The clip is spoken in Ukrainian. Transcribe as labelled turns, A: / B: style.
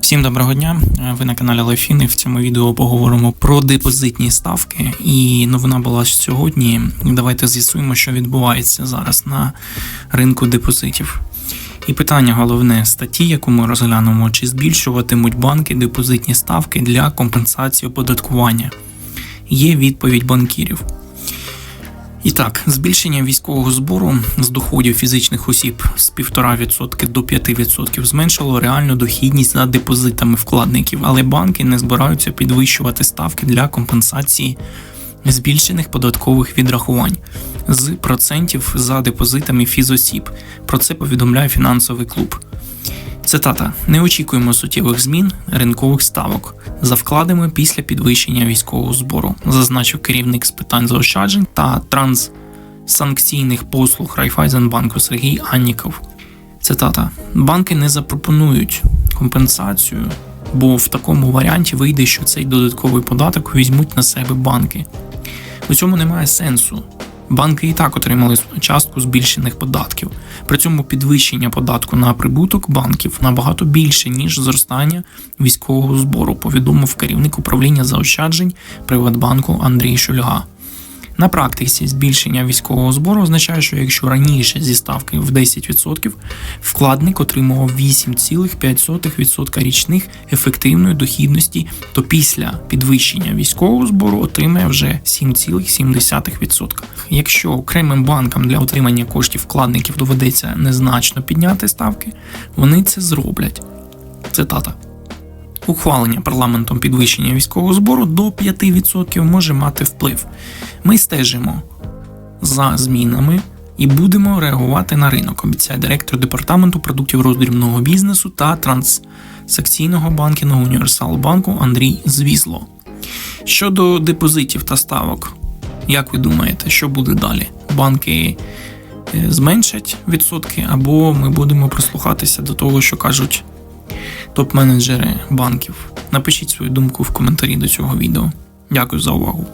A: Всім доброго дня! Ви на каналі Лайфіни. В цьому відео поговоримо про депозитні ставки. І новина була сьогодні. Давайте з'ясуємо, що відбувається зараз на ринку депозитів. І питання головне статті, яку ми розглянемо, чи збільшуватимуть банки депозитні ставки для компенсації оподаткування. Є відповідь банкірів. І так, збільшення військового збору з доходів фізичних осіб з 1,5% до 5% зменшило реальну дохідність за депозитами вкладників, але банки не збираються підвищувати ставки для компенсації збільшених податкових відрахувань з процентів за депозитами фізосіб. Про це повідомляє фінансовий клуб. Цитата: не очікуємо суттєвих змін ринкових ставок за вкладами після підвищення військового збору, зазначив керівник з питань заощаджень та транссанкційних послуг Райфайзенбанку Сергій Анніков. Цитата: банки не запропонують компенсацію, бо в такому варіанті вийде, що цей додатковий податок візьмуть на себе банки. У цьому немає сенсу. Банки і так отримали частку збільшених податків. При цьому підвищення податку на прибуток банків набагато більше, ніж зростання військового збору, повідомив керівник управління заощаджень Приватбанку Андрій Шульга. На практиці збільшення військового збору означає, що якщо раніше зі ставки в 10% вкладник отримував 8,5% річних ефективної дохідності, то після підвищення військового збору отримає вже 7,7%. Якщо окремим банкам для отримання коштів вкладників доведеться незначно підняти ставки, вони це зроблять. Цитата. Ухвалення парламентом підвищення військового збору до 5% може мати вплив. Ми стежимо за змінами і будемо реагувати на ринок, обіцяє директор департаменту продуктів роздрібного бізнесу та транссекційного банкінгу Універсал банку Андрій Звізло. Щодо депозитів та ставок, як ви думаєте, що буде далі? Банки е, зменшать відсотки, або ми будемо прислухатися до того, що кажуть топ-менеджери банків. Напишіть свою думку в коментарі до цього відео. Дякую за увагу.